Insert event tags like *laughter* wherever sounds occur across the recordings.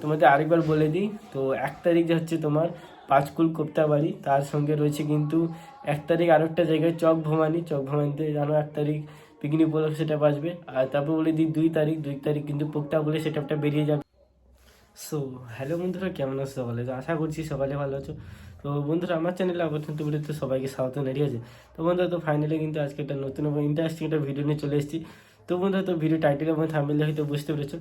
তোমাদের আরেকবার বলে দিই, তো এক তারিখ যে হচ্ছে তোমার পাঁচকুল কোপ্তাবাড়ি, তার সঙ্গে রয়েছে কিন্তু এক তারিখ আরেকটা জায়গায় চক ভবানী। চক ভবানীতে জানো এক তারিখ পিকনিক উপলক্ষে সেটা বাজবে আর তারপর বলে দিই, দুই তারিখ দুই তারিখ কিন্তু পোক্তা বলে সেটা বেরিয়ে যাবে। সো হ্যালো বন্ধুরা, কেমন আছো সকালে তো আশা করছি সকালে ভালো আছো। তো বন্ধুরা, আমার চ্যানেলে অবশ্যই তুমি তো সবাইকে স্বাগত ঠিক আছে। তো বন্ধুরা, তো ফাইনালি কিন্তু আজকে একটা নতুন এবং ইন্টারেস্টিং একটা ভিডিও নিয়ে চলে এসেছি। তো বন্ধুরা তো ভিডিও টাইটেল এবং থামলে হয়তো বুঝতে পেরেছ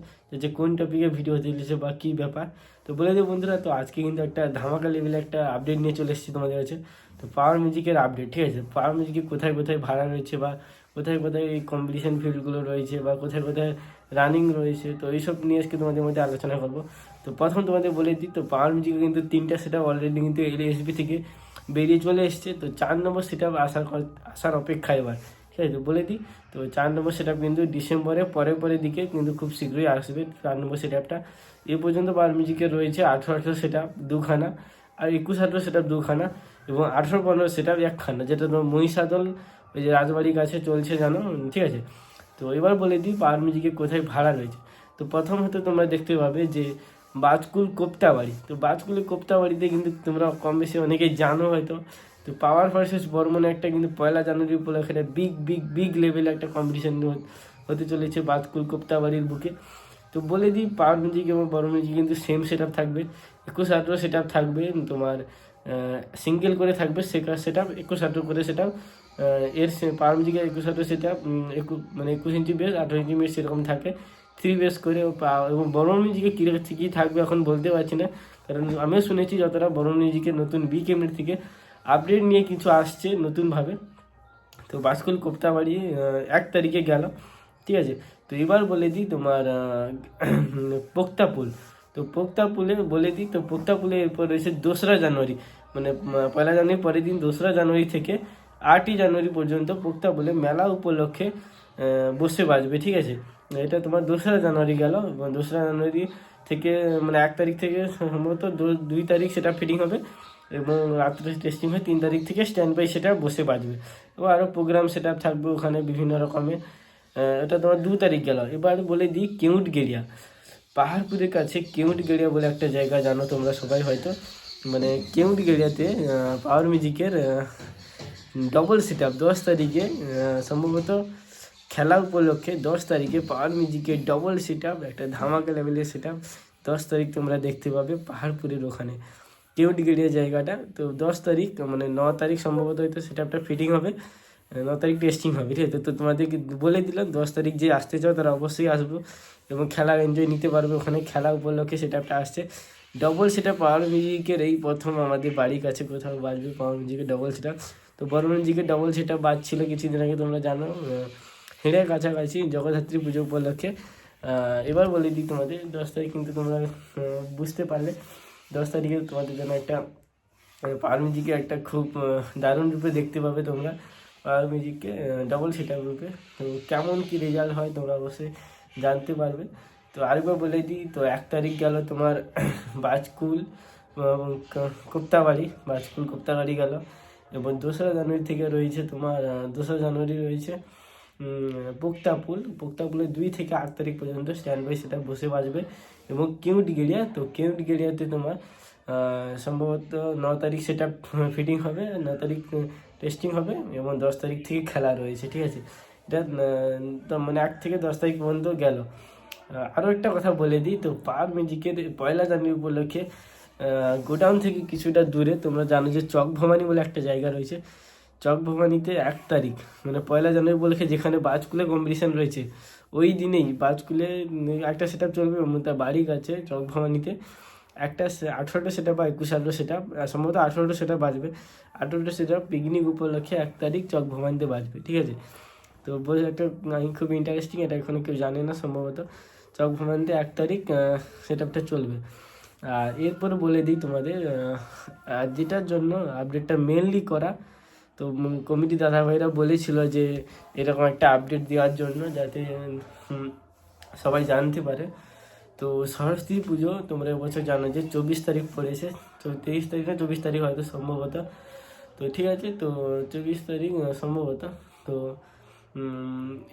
যে কোন টপিকে ভিডিও চলেছে বা কী ব্যাপার। তো বলে দিই বন্ধুরা, তো আজকে কিন্তু একটা ধামাকা লেভেলে একটা আপডেট নিয়ে চলে এসেছি তোমাদের কাছে। তো পাওয়ার মিউজিকের আপডেট ঠিক আছে? পাওয়ার মিউজিকে কোথায় কোথায় ভাড়া রয়েছে বা কোথায় কোথায় এই কম্পিটিশন ফিল্ডগুলো রয়েছে বা কোথায় কোথায় রানিং রয়েছে, তো এইসব নিয়ে আজকে তোমাদের মধ্যে আলোচনা করব। তো প্রথম তোমাদের বলে দিই, তো পাওয়ার মিউজিকে কিন্তু তিনটা সেটা অলরেডি কিন্তু এসবি থেকে বেরিয়ে চলে এসছে। তো চার নম্বর সেটা আসার আসার অপেক্ষা এবার। ঠিক আছে বলে দিই। তো চার নম্বর সেটা কিন্তু ডিসেম্বরে পরে পরে দিকে কিন্তু খুব শীঘ্রই আসবে। চার নম্বর সেটআপটা এ পর্যন্ত পাওয়ার মিউজিকে রয়েছে আঠেরো আঠেরো সেটা দুখানা আর একুশ আঠেরো সেটা দুখানা এবং আঠেরো পনেরো সেটা একখানা যেটা তোমার মহিষাদল, ওই যে রাজবাড়ির কাছে চলছে জানো? ঠিক আছে? তো এবার বলে দিই পাওয়ার মিউজিকে কোথায় ভাড়া রয়েছে। তো প্রথম হতে তোমরা দেখতে পাবে যে বাজকুল কোপ্তাবাড়ি। তো বাজকুলের কোপ্তাবাড়িতে কিন্তু তোমরা কম বেশি অনেকেই জানো হয়তো। তো পাওয়ার ভার্সেস বর্মনে একটা কিন্তু পয়লা জানুয়ারি উপলক্ষে বিগ বিগ বিগ লেভেলে একটা কম্পিটিশন হতে চলেছে বাজকুল কোপ্তাবাড়ির বুকে। তো বলে দিই পাওয়ার মিউজিক এবং বড় মিউজিক কিন্তু সেম সেট থাকবে, একুশ আঠেরো সেট থাকবে, তোমার সিঙ্গেল করে থাকবে সেটা সেটা একুশ আঠেরো করে সেটা এর পাওয়ার মিউজিকের একুশ আঠেরো সেট সেটা মানে একুশ ইঞ্চি বেস আঠেরো ইঞ্চি বেস সেরকম থাকে। থ্রি বেস করে এবং বড় মিউজিকে কী কী থাকবে এখন বলতে পারছি না, কারণ আমিও শুনেছি যতটা বড় মিউজিকের নতুন বি ক্যামেরা থেকে আপডেট নিয়ে কিছু আসছে নতুনভাবে। তো বাসকুল কোপ্তাবাড়ি এক তারিখে গেল। ঠিক আছে? তো এবার বলে দিই তোমার *clears throat* পোক্তাপুল তো পোক্তাপুলে বলে দিই, তো পোক্তাপুলে এরপর রয়েছে দোসরা জানুয়ারি। মানে পয়লা জানুয়ারি পরের দিন দোসরা জানুয়ারি থেকে আটই জানুয়ারি পর্যন্ত পোক্তা পোক্তাপুলে মেলা উপলক্ষে বসে বাজবে। ঠিক আছে? এটা তোমার দোসরা জানুয়ারি গেল। দোসরা জানুয়ারি থেকে মানে এক তারিখ থেকে সম্ভবত দুই তারিখ সেটা ফিটিং হবে। এবং রাত্রে টেস্টিং হয়, তিন তারিখ থেকে স্ট্যান্ড বাই সেটা বসে বাজবে। এবং আরও প্রোগ্রাম সেটা থাকবে ওখানে বিভিন্ন রকমের। এটা তোমার দু তারিখ গেল। এবার বলে দিই কেউট গেরিয়া পাহাড়পুরের কাছে কেউট গেরিয়া বলে একটা জায়গা, জানো তোমরা সবাই হয়তো? মানে কেউট গেরিয়াতে পাওয়ার মিউজিকের ডবল সেট আপ দশ তারিখে সম্ভবত খেলা উপলক্ষে দশ তারিখে পাওয়ার মিউজিকের ডবল সেট আপ একটা ধামাকা লেভেলের সেট আপ দশ তারিখ তোমরা দেখতে পাবে পাহাড়পুরের ওখানে। কেউট গেরিয়া জায়গাটা, তো দশ তারিখ মানে ন তারিখ সম্ভবত হয়তো সেট আপটা ফিটিং হবে ন তারিখ টেস্টিং হবে, ঠিক আছে? তো তোমাদেরকে বলে দিলাম, দশ তারিখ যে আসতে চাও তারা অবশ্যই আসব এবং খেলা এনজয় নিতে পারবে। ওখানে খেলা উপলক্ষে সেটা একটা আসছে। ডবল সেটা পাওয়ার মিউজিকের এই প্রথম আমাদের বাড়ির কাছে কোথাও বাজবে পাওয়ার মিউজিকের ডবল সেটা তো বড় মিউজিকের ডবল সেটা বাজছিল কিছুদিন আগে, তোমরা জানো হেঁড়ে কাছাকাছি জগদ্ধাত্রী পুজো উপলক্ষে। এবার বলে দিই তোমাদের, দশ তারিখ কিন্তু তোমরা বুঝতে পারলে। দশ তারিখে তোমাদের জন্য একটা পাওয়ার মিউজিকে একটা খুব দারুণ রূপে দেখতে পাবে তোমরা। পাওয়ার মিউজিককে ডবল সেটার রূপে। তো কেমন কী রেজাল্ট হয় তোমরা অবশ্যই জানতে পারবে। তো আরেকবার বলে দিই, তো এক তারিখ গেল তোমার *coughs* বাজকুল কোপ্তাবাড়ি বাজকুল কোপ্তাবাড়ি গেল। এবং দোসরা জানুয়ারি থেকে রয়েছে তোমার দোসরা জানুয়ারি রয়েছে। পোক্তাপুল পোক্তাপুলের দুই থেকে আট তারিখ পর্যন্ত স্ট্যান্ড বাই সেটা বসে বাজবে। এবং কেউট গেরিয়া, তো কেউট গেরিয়াতে তোমার সম্ভবত ন তারিখ সেটা ফিটিং হবে, ন তারিখ টেস্টিং হবে এবং দশ তারিখ থেকে খেলা রয়েছে, ঠিক আছে? এটা তো মানে এক থেকে দশ তারিখ পর্যন্ত গেল। আরও একটা কথা বলে দিই, তো পাওয়ার মিউজিকের পয়লা জানুয়ারি উপলক্ষে গোডাউন থেকে কিছুটা দূরে, তোমরা জানো যে চক ভবানী বলে একটা জায়গা রয়েছে চক ভবানীতে এক তারিখ মানে পয়লা জানুয়ারি উপলক্ষে যেখানে বাজকুলে কম্পিটিশান রয়েছে, ওই দিনেই বাজকুলে একটা সেট আপ চলবে তার বাড়ির কাছে চক ভবানীতে একটা আঠেরোটা সেটা বা একুশ আঠেরো সেটা সম্ভবত আঠেরোটা সেটা বাজবে। আঠেরোটা সেটা পিকনিক উপলক্ষে এক তারিখ চক ভবানীতে বাজবে, ঠিক আছে? তো বলে একটা খুব ইন্টারেস্টিং এটা এখনও কেউ জানে না সম্ভবত। চক ভ্রমণতে এক তারিখ সেট আপটা চলবে। আর এরপরে বলে দিই তোমাদের যেটার জন্য আপডেটটা মেনলি করা তো কমিটি দাদা ভাইরা বলেছিল যে এরকম একটা আপডেট দেওয়ার জন্য যাতে সবাই জানতে পারে। তো সরস্বতী পুজো তোমরা এবছর জানো যে চব্বিশ তারিখ পড়েছে। তো তেইশ তারিখ না, চব্বিশ তারিখ হয়তো সম্ভবত। তো ঠিক আছে, তো চব্বিশ তারিখ সম্ভবত। তো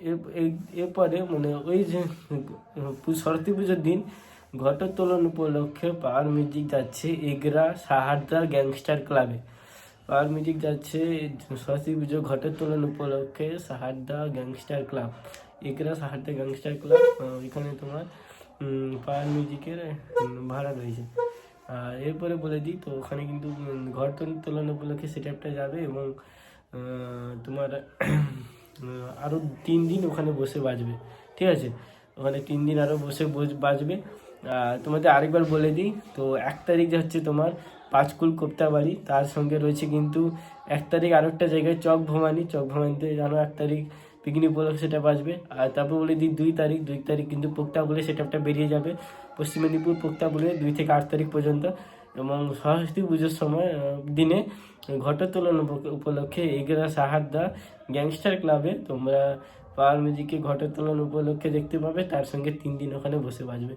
এর- এর- এরপরে মানে ওই যে সরস্বতী পুজোর দিন ঘটোত্তোলন উপলক্ষে পাওয়ার মিউজিক যাচ্ছে এগরা সাহারদার গ্যাংস্টার ক্লাবে পাওয়ার মিউজিক যাচ্ছে সরস্বতী পুজো ঘটোত্তোলন উপলক্ষে Saharda gangster club. Egra Saharda gangster club এখানে তোমার পাওয়ার মিউজিকের ভাড়া রয়েছে। আর এরপরে বলে দিই তো ওখানে কিন্তু উম, ঘটোত্তোলন উপলক্ষে সেটআপটা যাবে এবং তোমার আহ, আরও তিন দিন ওখানে বসে বাজবে। ঠিক আছে? ওখানে তিন দিন আরও বসে বাজবে। তোমাদের আরেকবার বলে দিই, তো এক তারিখ যে হচ্ছে তোমার পাঁচকুল কোপ্তাবাড়ি, তার সঙ্গে রয়েছে কিন্তু এক তারিখ আরেকটা জায়গায় চক ভবানী। চক ভবানীতে জানো এক তারিখ পিকনিক উপলক্ষে সেটা বাজবে আর তারপর বলে দিই দুই তারিখ দুই তারিখ কিন্তু পোক্তা বলে সেটাপটা বেরিয়ে যাবে। পশ্চিম মেদিনীপুর পোক্তা বলে দুই থেকে আট তারিখ পর্যন্ত। এবং সরস্বতী পুজোর সময় দিনে ঘটোত্তোলন উপ- উপলক্ষে এগরা সাহারদা গ্যাংস্টার ক্লাবে তোমরা পাওয়ার মিউজিকে ঘটোত্তোলন উপলক্ষে দেখতে পাবে। তার সঙ্গে তিন দিন ওখানে বসে বাজবে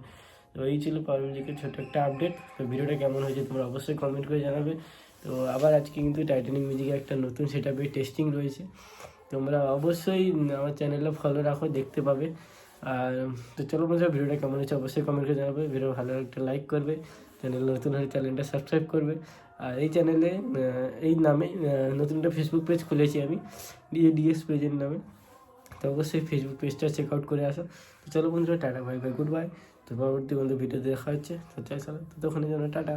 তো এই ছিল মিউজিকের ছোট একটা আপডেট তো ভিডিওটা কেমন হয়েছে তোমরা অবশ্যই কমেন্ট করে জানাবে। তো আবার আজকে কিন্তু টাইটানিক মিউজিকের একটা নতুন সেট টেস্টিং রয়েছে। তোমরা অবশ্যই আমার চ্যানেলে ফলো রাখো, দেখতে পাবে। আর, তো চলো বন্ধুরা, ভিডিওটা কেমন হয়েছে অবশ্যই কমেন্ট করে জানাবে। ভিডিও ভালো একটা লাইক করবে। চ্যানেল নতুন হলে চ্যানেলটা সাবস্ক্রাইব করবে। আর এই চ্যানেলে এই নামে নতুন একটা ফেসবুক পেজ খুলেছি আমি ডিএ ডিএস পেজের নামে। তো অবশ্যই ফেসবুক পেজটা চেক আউট করে আসো। তো চলো বন্ধুরা, tata bye bye good bye তো পরবর্তী বন্ধু ভিডিও দেখা হচ্ছে তো চাই চলো তো তখন যেন টাটা।